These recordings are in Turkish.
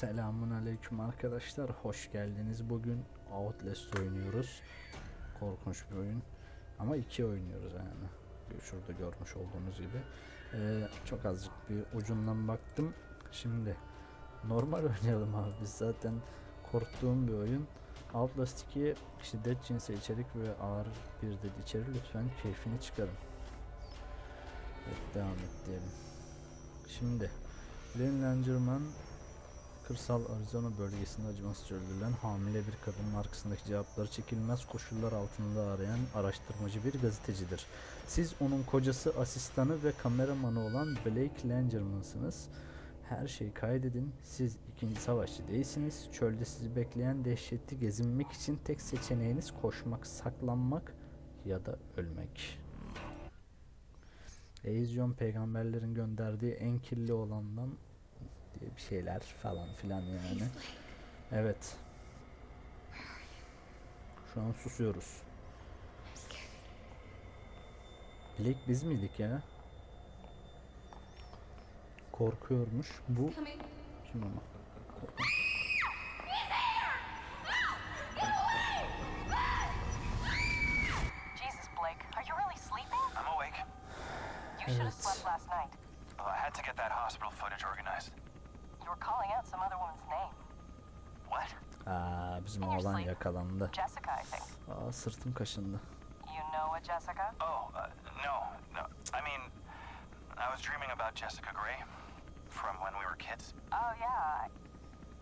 Selamun aleyküm arkadaşlar. Hoş geldiniz. Bugün Outlast oynuyoruz. Korkunç bir oyun. Ama iki oynuyoruz yani. Şurada görmüş olduğunuz gibi. Ee, çok azıcık bir ucundan baktım. Şimdi normal oynayalım abi. Biz zaten korktuğum bir oyun. Outlast 2'ye şiddet cinsel içerik ve ağır bir dedi içeri lütfen keyfini çıkarın. Evet, devam et diyelim. Şimdi Glenn Langerman kırsal Arizona bölgesinde acımasızca öldürülen hamile bir kadının arkasındaki cevapları çekilmez koşullar altında arayan araştırmacı bir gazetecidir. Siz onun kocası, asistanı ve kameramanı olan Blake Langerman'sınız. Her şeyi kaydedin. Siz ikinci savaşçı değilsiniz. Çölde sizi bekleyen dehşeti gezinmek için tek seçeneğiniz koşmak, saklanmak ya da ölmek. Eizyon peygamberlerin gönderdiği en kirli olandan diye bir şeyler falan filan yani. Evet. Şu an susuyoruz. Blake biz miydik ya? Korkuyormuş. Bu kim ama? Korkan.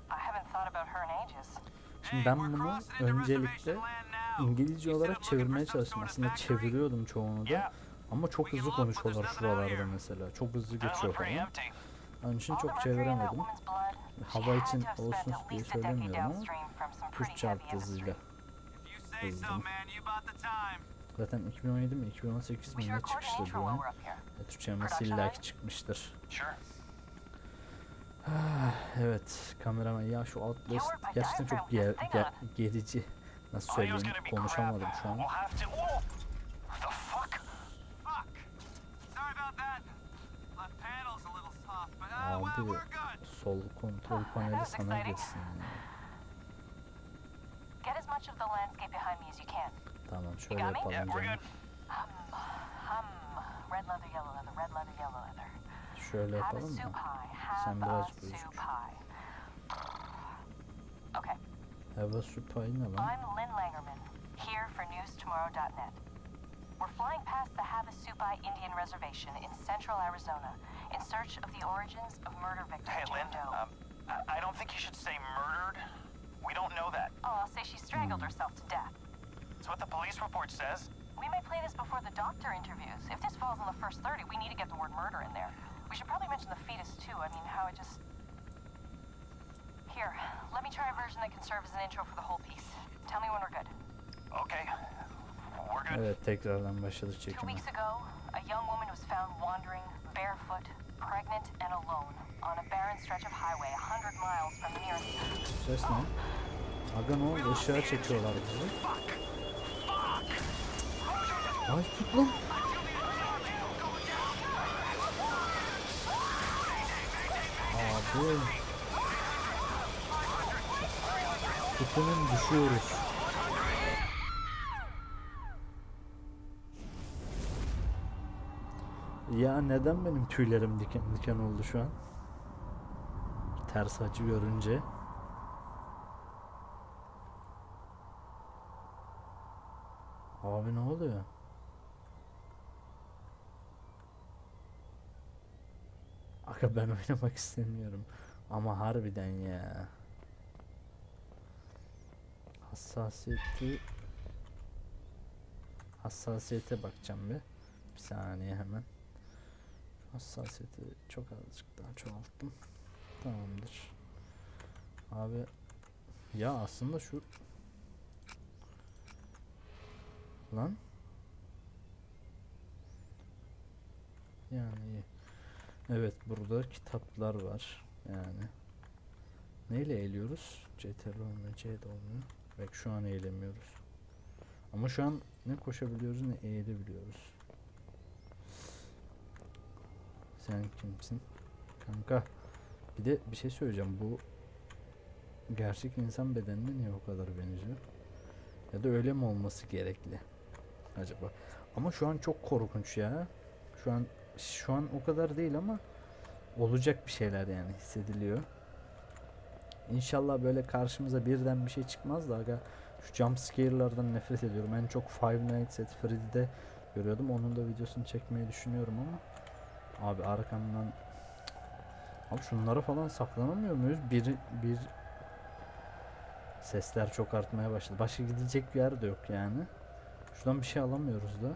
Haven't thought about her in ages. Şimdi ben bunu öncelikle İngilizce olarak çevirmeye çalıştım. Aslında çeviriyordum çoğunu da. Ama çok hızlı konuşuyorlar şuralarda mesela. Çok hızlı geçiyor falan. Onun için çok çeviremedim. Hava için olsun diye söylemiyorum ama bought the time. Zaten 2017 mi 2018 mi ne intro bu oyun. Production illaki çıkmıştır. Ah, evet kameraman ya şu Outlast gerçekten çok ger- this ge- thing gerici. Nasıl söyleyeyim konuşamadım şu an. Abi sol kontrol paneli sana exciting. geçsin ya. Get as much of the landscape behind me as you can. Tamam şöyle got me? yapalım Yeah, we're canım. good. Hum. Red leather, yellow leather, red leather, yellow leather. Şöyle Have a yapalım soup mı? pie. Have Sen a biraz soup gözük. pie. Okay. Hava supayı ne lan? I'm Lynn Langerman, here for newstomorrow.net. We're flying past the Havasupai Indian Reservation in central Arizona in search of the origins of murder victim Hey, Lynn. Doe. Um, I, I don't think you should say murdered. We don't know that. oh, I'll say she strangled herself to death. It's what the police report says. We may play this before the doctor interviews. If this falls in the first 30, we need to get the word murder in there. We should probably mention the fetus too. I mean, how it just. Here, let me try a version that can serve as an intro for the whole piece. Tell me when we're good. Okay. We're good. Evet tekrardan başladık Two weeks ago, a young woman was found wandering barefoot, pregnant, and alone on a barren stretch of highway 100 miles from the nearest. Ses ne? Aga ne oldu? Işığa çekiyorlar bizi. Ay tut lan. Abi. Tutunun düşüyoruz. Ya neden benim tüylerim diken diken oldu şu an? Ters açı görünce. Abi ne oluyor? Aga ben oynamak istemiyorum. Ama harbiden ya. Hassasiyeti Hassasiyete bakacağım bir. Bir saniye hemen. Hassasiyeti çok azıcık daha çoğalttım. Tamamdır. Abi ya aslında şu Lan. Yani. Evet burada kitaplar var. Yani. Neyle eğiliyoruz? CTRL olmuyor, C de olmuyor. Bak şu an eğilemiyoruz. Ama şu an ne koşabiliyoruz ne eğilebiliyoruz. Sen kimsin? Kanka. Bir de bir şey söyleyeceğim. Bu gerçek insan bedenine niye o kadar benziyor? Ya da öyle mi olması gerekli acaba? Ama şu an çok korkunç ya. Şu an şu an o kadar değil ama olacak bir şeyler yani hissediliyor. İnşallah böyle karşımıza birden bir şey çıkmaz da aga şu jump scare'lardan nefret ediyorum. En çok Five Nights at Freddy'de görüyordum. Onun da videosunu çekmeyi düşünüyorum ama abi arkamdan Abi şunlara falan saklanamıyor muyuz? Bir bir sesler çok artmaya başladı. Başka gidecek bir yer de yok yani. Şuradan bir şey alamıyoruz da.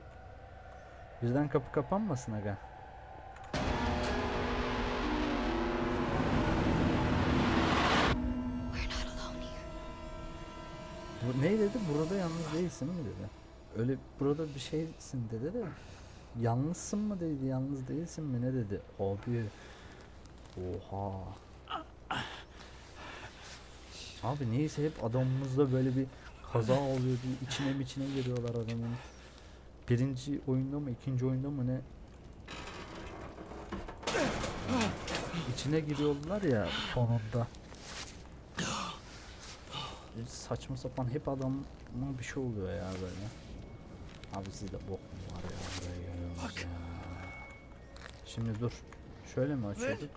Birden kapı kapanmasın aga. Bu ne dedi? Burada yalnız değilsin mi dedi. Öyle burada bir şeysin dedi de. Yalnızsın mı dedi, yalnız değilsin mi ne dedi. Abi. Oha. Abi neyse hep adamımızda böyle bir kaza oluyor diye içine mi içine giriyorlar adamın. Birinci oyunda mı ikinci oyunda mı ne? İçine giriyorlar ya sonunda. Bir saçma sapan hep adama bir şey oluyor ya böyle. Abi sizde bok mu var ya buraya ya. Şimdi dur. Şöyle mi açıyorduk?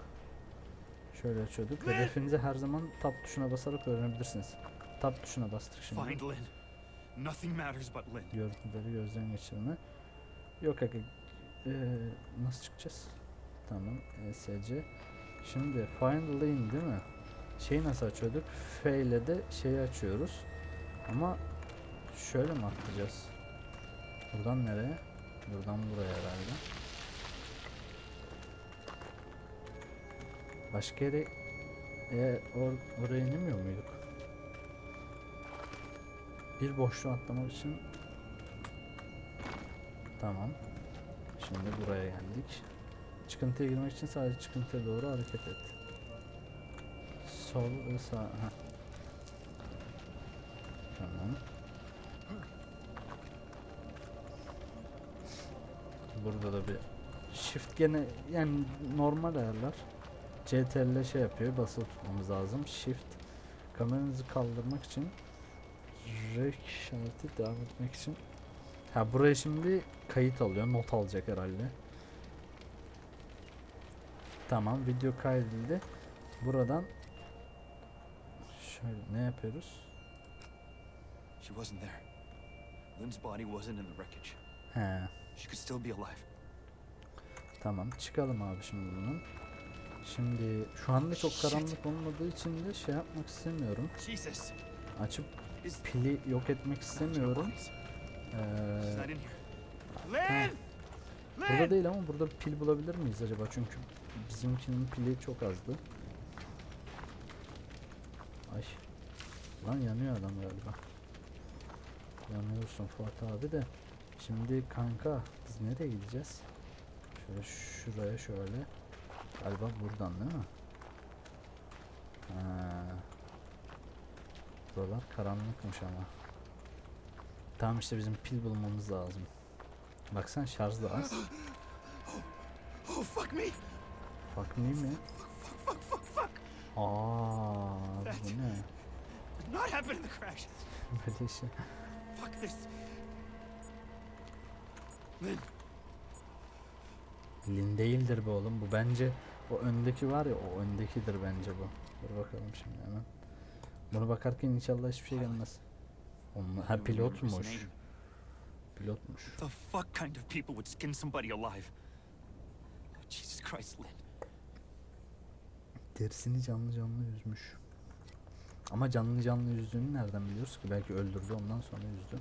Şöyle açıyorduk. Hedefinizi her zaman tab tuşuna basarak öğrenebilirsiniz. Tab tuşuna bastık şimdi. Find Lynn. Nothing matters but Lynn. Görüntüleri gözden geçirme. Yok aga. Ee, nasıl çıkacağız? Tamam. ESC. Şimdi find lane değil mi? Şeyi nasıl açıyorduk? F ile de şeyi açıyoruz. Ama şöyle mi atlayacağız? Buradan nereye? Buradan buraya herhalde. Başka yere e, or, oraya inemiyor muyduk? Bir boşluğa atlamak için Tamam. Şimdi buraya geldik. Çıkıntıya girmek için sadece çıkıntıya doğru hareket et. Sol ve sağ. Heh. Tamam. Burada da bir shift gene yani normal ayarlar. CTRL şey yapıyor. Basılı tutmamız lazım. Shift kameranızı kaldırmak için Rek işareti devam etmek için Ha buraya şimdi kayıt alıyor. Not alacak herhalde. Tamam video kaydedildi. Buradan şöyle ne yapıyoruz? She wasn't there. Lynn's body wasn't in the wreckage. He She could still be alive. tamam çıkalım abi şimdi bunun. Şimdi şu anda çok karanlık olmadığı için de şey yapmak istemiyorum. Jesus. Açıp pili yok etmek istemiyorum. Ee, burada değil ama burada pil bulabilir miyiz acaba? Çünkü bizimkinin pili çok azdı. Ay. Lan yanıyor adam galiba. Yanıyorsun Fuat abi de. Şimdi kanka biz nereye gideceğiz? Şöyle şuraya şöyle. Galiba buradan değil mi? Ha. Buralar karanlıkmış ama. Tamam işte bizim pil bulmamız lazım. Baksan şarj da az. Oh, fuck me! Fuck me mi? Fuck, fuck, fuck! Aa, bu ne? Not happen in the crash. Böyle şey. Fuck this. Lin değildir bu oğlum. Bu bence o öndeki var ya o öndekidir bence bu. Dur bakalım şimdi hemen. Bunu bakarken inşallah hiçbir şey gelmez. Onun, ha pilotmuş. Pilotmuş. The fuck kind of people would skin somebody alive? Oh, Jesus Christ, Lynn. Derisini canlı canlı yüzmüş. Ama canlı canlı yüzdüğünü nereden biliyoruz ki? Belki öldürdü ondan sonra yüzdü.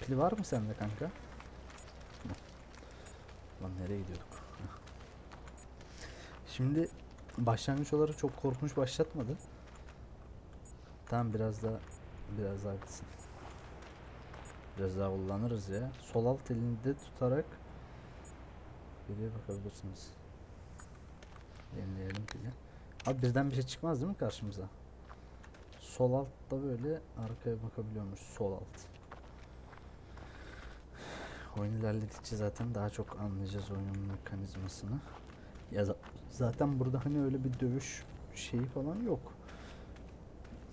Pili var mı sende kanka? Lan nereye gidiyorduk? Şimdi başlangıç olarak çok korkunç başlatmadı. Tamam biraz daha biraz daha gitsin. Biraz daha kullanırız ya. Sol alt elinde tutarak geriye bakabilirsiniz. Yenileyelim pili. Abi birden bir şey çıkmaz değil mi karşımıza? Sol altta böyle arkaya bakabiliyormuş sol alt. Oyun ilerledikçe zaten daha çok anlayacağız oyunun mekanizmasını. Ya za- zaten burada hani öyle bir dövüş şeyi falan yok.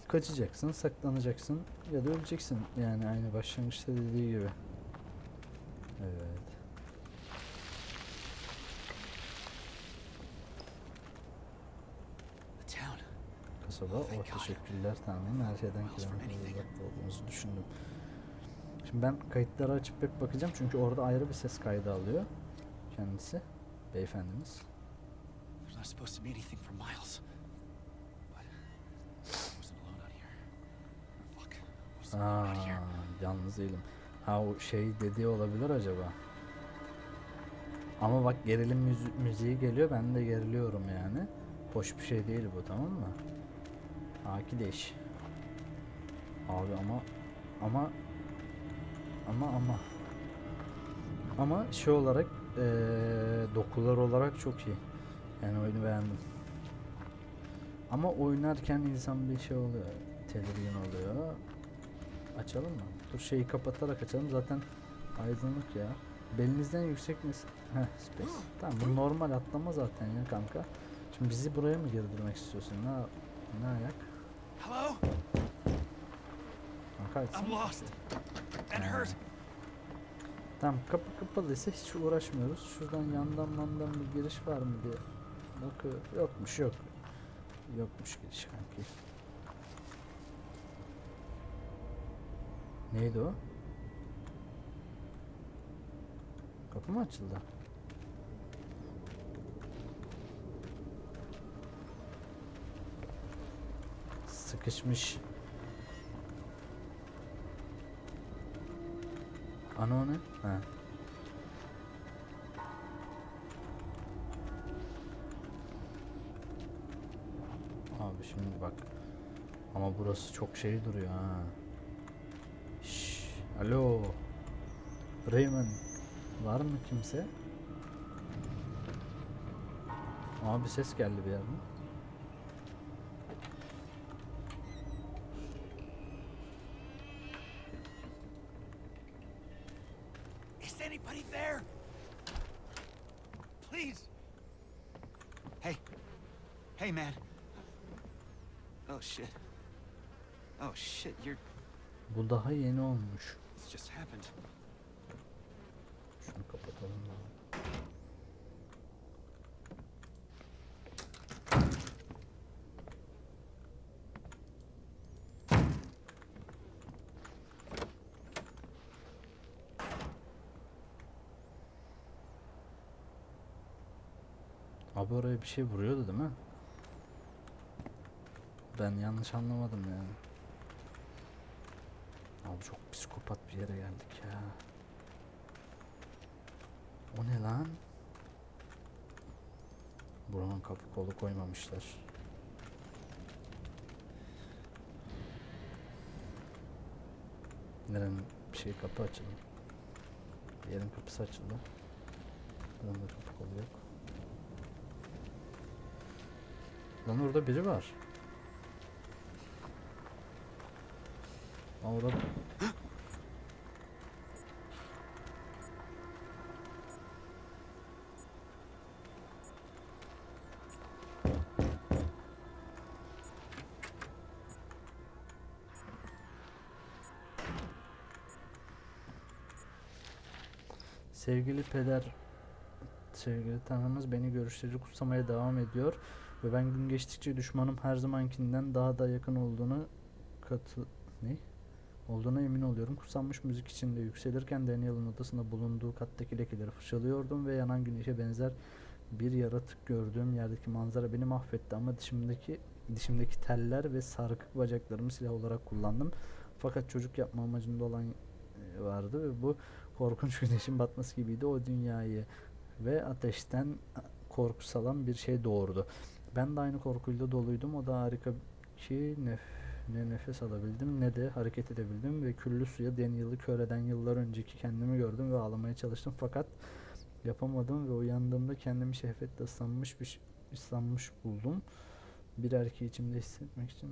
kaçacaksın, saklanacaksın ya da öleceksin. Yani aynı başlangıçta dediği gibi. Evet. Kasaba, o teşekkürler tamamen her şeyden kilometre uzakta olduğumuzu düşündüm. Ben kayıtları açıp bir bakacağım çünkü orada ayrı bir ses kaydı alıyor kendisi, beyefendimiz. There's not supposed to be anything for miles. Aa, yalnız değilim. Ha o şey dediği olabilir acaba. Ama bak gerilim müzi- müziği geliyor ben de geriliyorum yani. Hoş bir şey değil bu tamam mı? Akideş. Abi ama ama ama ama ama şey olarak eee, dokular olarak çok iyi. Yani oyunu beğendim. Ama oynarken insan bir şey oluyor. Tedirgin oluyor. Açalım mı? Dur şeyi kapatarak açalım. Zaten aydınlık ya. Belinizden yüksek mi? Heh space. Tamam bu normal atlama zaten ya kanka. Şimdi bizi buraya mı girdirmek istiyorsun? Ne, ne ayak? Hello? Kanka. I'm lost. Tamam kapı kapalıysa hiç uğraşmıyoruz. Şuradan yandan mandan bir giriş var mı diye bakıyor. Yokmuş yok. Yokmuş giriş kanki. Neydi o? Kapı mı açıldı? Sıkışmış. Ana o ne? Ha. Abi şimdi bak. Ama burası çok şey duruyor ha. Şş, alo. Raymond. Var mı kimse? Abi ses geldi bir yerden. Please. Hey. Hey, man. Oh, shit. Oh, shit. You're. Bu daha yeni olmuş. This just happened. Şunu kapatalım da. Abi oraya bir şey vuruyordu değil mi? Ben yanlış anlamadım yani. Abi çok psikopat bir yere geldik ya. O ne lan? Buranın kapı kolu koymamışlar. Nerenin bir şey kapı açıldı. Bir yerin kapısı açıldı. Buranın da kapı kolu yok. Lan orada biri var. Aa, orada Sevgili peder, sevgili tanrımız beni görüşleri kutsamaya devam ediyor ve ben gün geçtikçe düşmanım her zamankinden daha da yakın olduğunu katı ne? Olduğuna emin oluyorum. Kutsanmış müzik içinde yükselirken Daniel'ın odasında bulunduğu kattaki lekeleri fırçalıyordum ve yanan güneşe benzer bir yaratık gördüğüm yerdeki manzara beni mahvetti ama dişimdeki dişimdeki teller ve sarkık bacaklarımı silah olarak kullandım. Fakat çocuk yapma amacında olan e, vardı ve bu korkunç güneşin batması gibiydi. O dünyayı ve ateşten korku salan bir şey doğurdu. Ben de aynı korkuyla doluydum. O da harika ki nef ne nefes alabildim ne de hareket edebildim ve küllü suya Daniel'ı kör eden yıllar önceki kendimi gördüm ve ağlamaya çalıştım fakat yapamadım ve uyandığımda kendimi şehvetle ıslanmış bir ıslanmış buldum. Bir erkeği içimde hissetmek için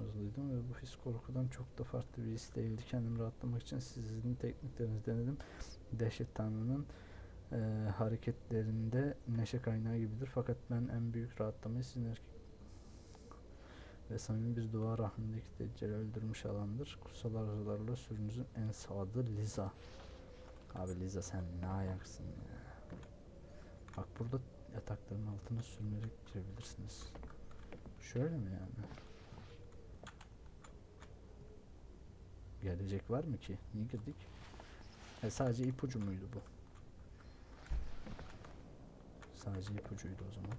arzuduydum ve bu his korkudan çok da farklı bir his değildi. Kendimi rahatlamak için sizin tekniklerinizi denedim. Dehşet Tanrı'nın eee, hareketlerinde neşe kaynağı gibidir. Fakat ben en büyük rahatlamayı sizin erkek ve samimi bir dua rahmindeki Deccal'i öldürmüş alandır. Kutsal arzularla sürünüzün en sadığı Liza. Abi Liza sen ne ayaksın ya. Bak burada yatakların altına sürünerek girebilirsiniz. Şöyle mi yani? Gelecek var mı ki? Niye girdik? E sadece ipucu muydu bu? Sadece ipucuydu o zaman.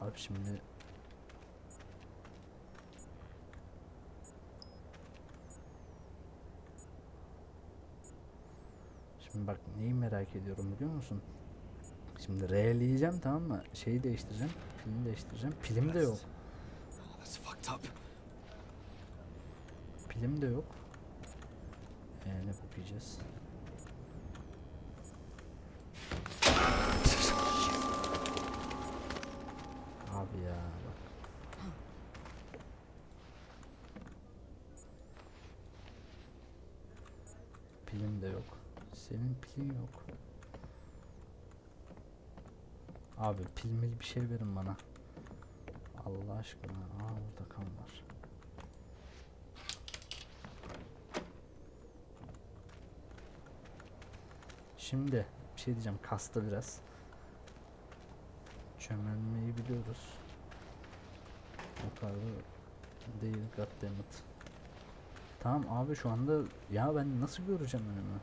Abi şimdi Şimdi bak neyi merak ediyorum biliyor musun? Şimdi R'leyeceğim tamam mı? Şeyi değiştireceğim. Pilini değiştireceğim. Pilim de yok. Pilim de yok. Ee, ne bakacağız? Abi ya bak. Pilim de yok. Senin pilin yok. Abi pil mil bir şey verin bana. Allah aşkına. Aa orada kan var. Şimdi bir şey diyeceğim kastı biraz. Çömelmeyi biliyoruz. Yukarıda değil goddammit. Tamam abi şu anda ya ben nasıl göreceğim önümü?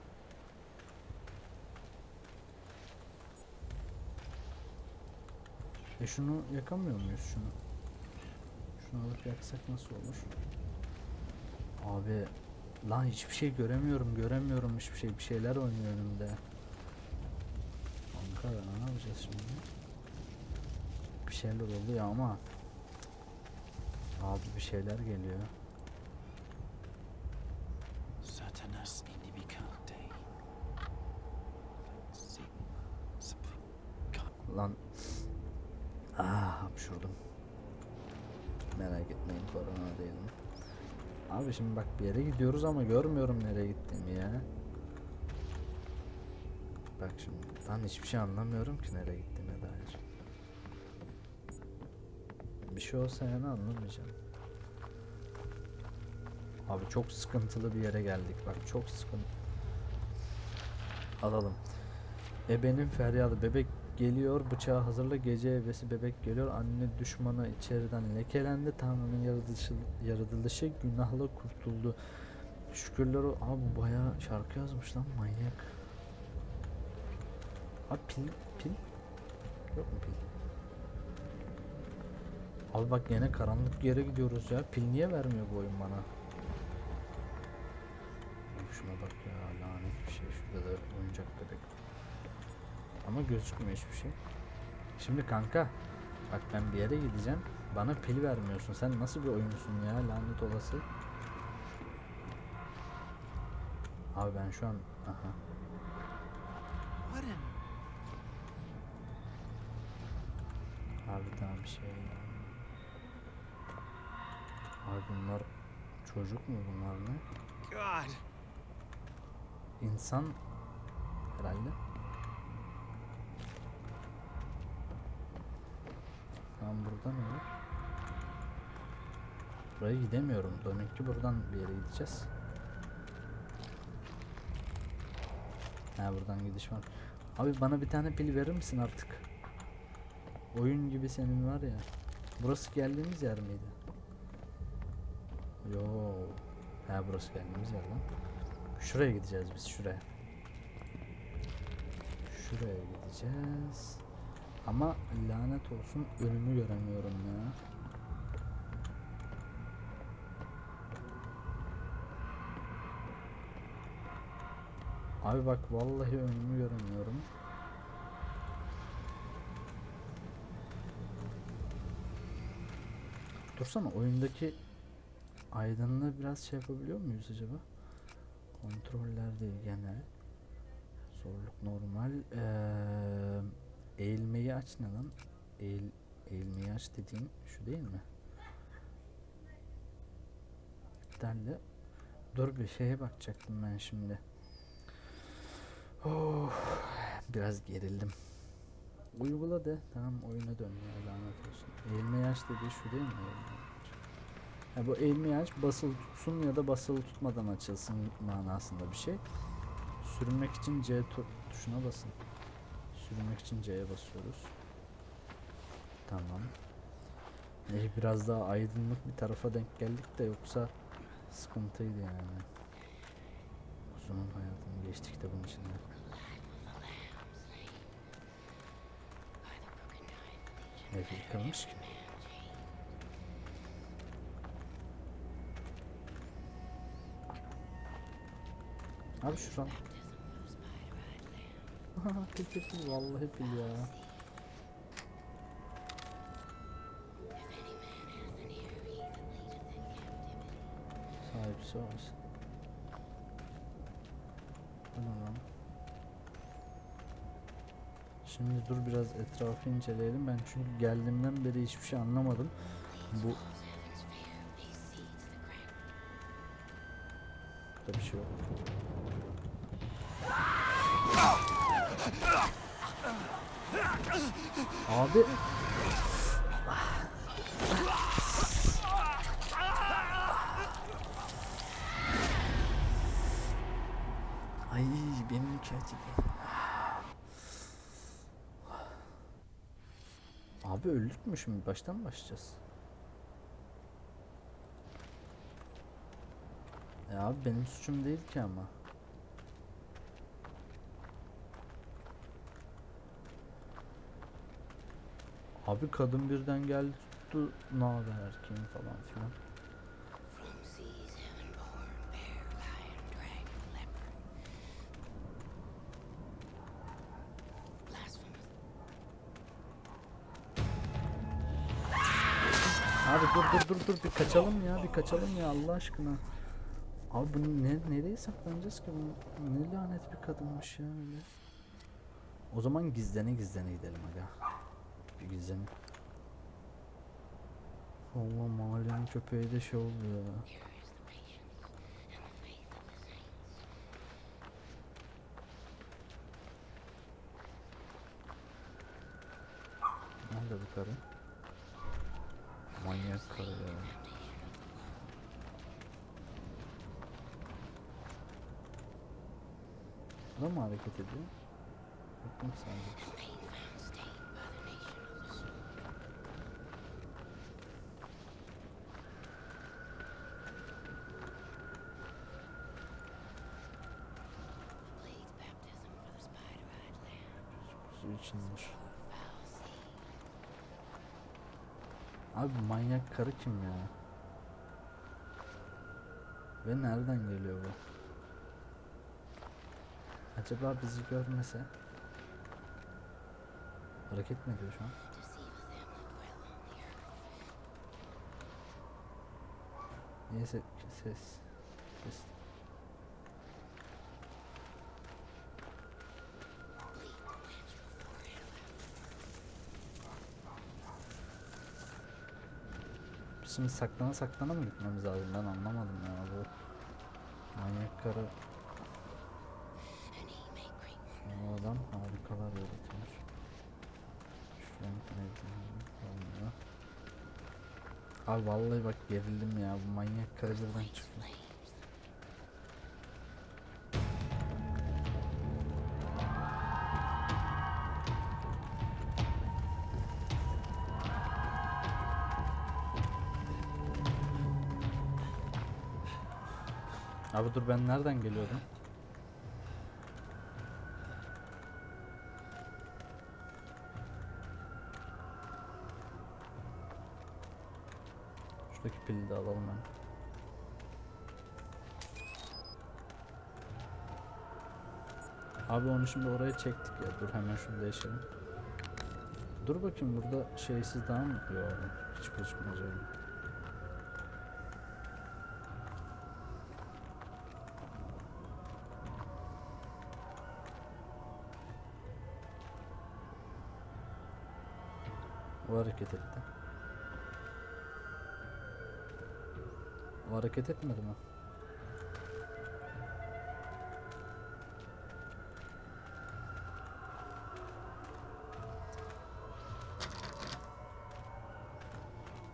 E şunu yakamıyor muyuz şunu? Şunu alıp yaksak nasıl olur? Abi lan hiçbir şey göremiyorum göremiyorum hiçbir şey bir şeyler oynuyor önümde. Kanka ne yapacağız şimdi? Bir şeyler oluyor ama Abi bir şeyler geliyor. Satanas. Lan Ah hapşurdum. Merak etmeyin korona değilim. Abi şimdi bak bir yere gidiyoruz ama görmüyorum nereye gittiğimi ya. Bak şimdi ben hiçbir şey anlamıyorum ki nereye gittiğime dair. Bir şey olsa yani anlamayacağım. Abi çok sıkıntılı bir yere geldik bak çok sıkıntı. Alalım. Ebenin feryadı bebek geliyor bıçağı hazırla gece ebesi bebek geliyor anne düşmanı içeriden lekelendi Tanrı'nın yaratılışı, yaratılışı günahla kurtuldu. Şükürler o abi bayağı şarkı yazmış lan manyak. Abi pil pil yok mu pil? Abi bak yine karanlık yere gidiyoruz ya pil niye vermiyor bu oyun bana? Şuna bak ya lanet bir şey şurada da oyuncak bebek ama gözükmüyor hiçbir şey. Şimdi kanka bak ben bir yere gideceğim. Bana pil vermiyorsun. Sen nasıl bir oyuncusun ya lanet olası. Abi ben şu an aha. Abi daha bir şey. Abi bunlar çocuk mu bunlar ne? God. İnsan herhalde. Tamam burada ne var? Buraya gidemiyorum. Demek ki buradan bir yere gideceğiz. Ha buradan gidiş var. Abi bana bir tane pil verir misin artık? Oyun gibi senin var ya. Burası geldiğimiz yer miydi? Yo. Ha burası geldiğimiz yer lan. Şuraya gideceğiz biz şuraya. Şuraya gideceğiz. Ama lanet olsun önümü göremiyorum ya. Abi bak vallahi önümü göremiyorum. Dursana oyundaki aydınlığı biraz şey yapabiliyor muyuz acaba? Kontroller değil genel. Zorluk normal. Eee eğilmeyi aç ne lan? Eğil, eğilmeyi aç dediğin şu değil mi? iptaldi. Dur bir şeye bakacaktım ben şimdi. Oh, biraz gerildim. Uygula de. Tamam oyuna dön ya lanet olsun. Eğilme yaş dediği şu değil mi? Ha, bu eğilme yaş basılı tutsun ya da basılı tutmadan açılsın manasında bir şey. Sürünmek için C tu- tuşuna basın. Sürünmek için C'ye basıyoruz. Tamam. Eh, biraz daha aydınlık bir tarafa denk geldik de yoksa sıkıntıydı yani. Uzun hayatını geçtik de bunun içinde. Ev yıkılmış ki. Abi şuran. Pil vallahi pil ya. Sahipsi olsun. Lan? Şimdi dur biraz etrafı inceleyelim. Ben çünkü geldiğimden beri hiçbir şey anlamadım. Bu Burada bir şey yok. Abi Ay benim kötü. Abi öldük mü şimdi? Baştan mı başlayacağız? Ya abi benim suçum değil ki ama. Abi kadın birden geldi tuttu ne haber kim falan filan. Abi dur dur dur dur bir kaçalım ya bir kaçalım ya Allah aşkına. Abi bu ne nereye saklanacağız ki bu ne lanet bir kadınmış ya öyle. O zaman gizlene gizlene gidelim aga. Bir gizlene. Allah mahallenin köpeği de şey oldu ya. Nerede bu karı? Manyak karı ya. Da mı hareket ediyor? Bakın sadece. Seed. Abi manyak karı kim ya? Ve nereden geliyor bu? Acaba bizi görmese? Hareket mi ediyor şu an? Neyse ses. Kes. Şimdi saklana saklana mı gitmemiz lazım? Ben anlamadım ya bu. Manyak karı bu adam harikalar yaratıyor. Şuradan neydi? Olmuyor. Abi vallahi bak gerildim ya bu manyak karı blaze çıktı. Abi dur ben nereden geliyordum? Şuradaki pili de alalım ben. Abi onu şimdi oraya çektik ya. Dur hemen şunu değişelim. Dur bakayım burada şeysiz daha mı? Yok hiç gözükmez öyle. O hareket etti. O hareket etmedi mi?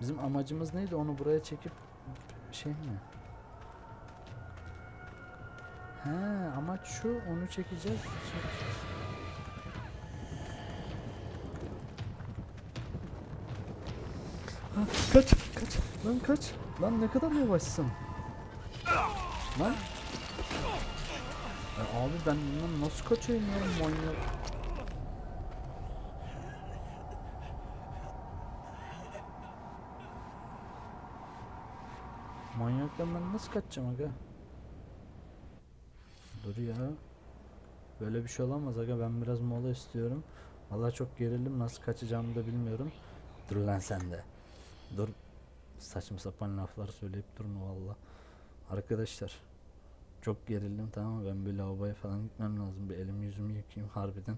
Bizim amacımız neydi? Onu buraya çekip şey mi? He, amaç şu. Onu çekeceğiz. çekeceğiz. Kaç, kaç. Lan kaç. Lan ne kadar yavaşsın. Lan. Ya abi ben bundan nasıl kaçayım ya manyak. Manyaktan ben nasıl kaçacağım aga? Dur ya. Böyle bir şey olamaz aga ben biraz mola istiyorum. Valla çok gerildim nasıl kaçacağımı da bilmiyorum. Dur lan sen de. Dur. Saçma sapan laflar söyleyip durma valla. Arkadaşlar. Çok gerildim tamam mı? Ben bir lavaboya falan gitmem lazım. Bir elimi yüzümü yıkayayım. Harbiden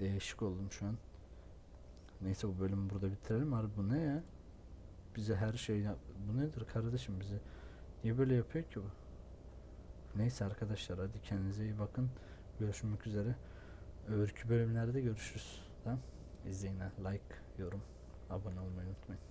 değişik oldum şu an. Neyse bu bölümü burada bitirelim. Harbi bu ne ya? Bize her şey. Bu nedir kardeşim bize? Niye böyle yapıyor ki bu? Neyse arkadaşlar hadi kendinize iyi bakın. Görüşmek üzere. Öbürkü bölümlerde görüşürüz. Tamam? İzleyin. Like, yorum, abone olmayı unutmayın.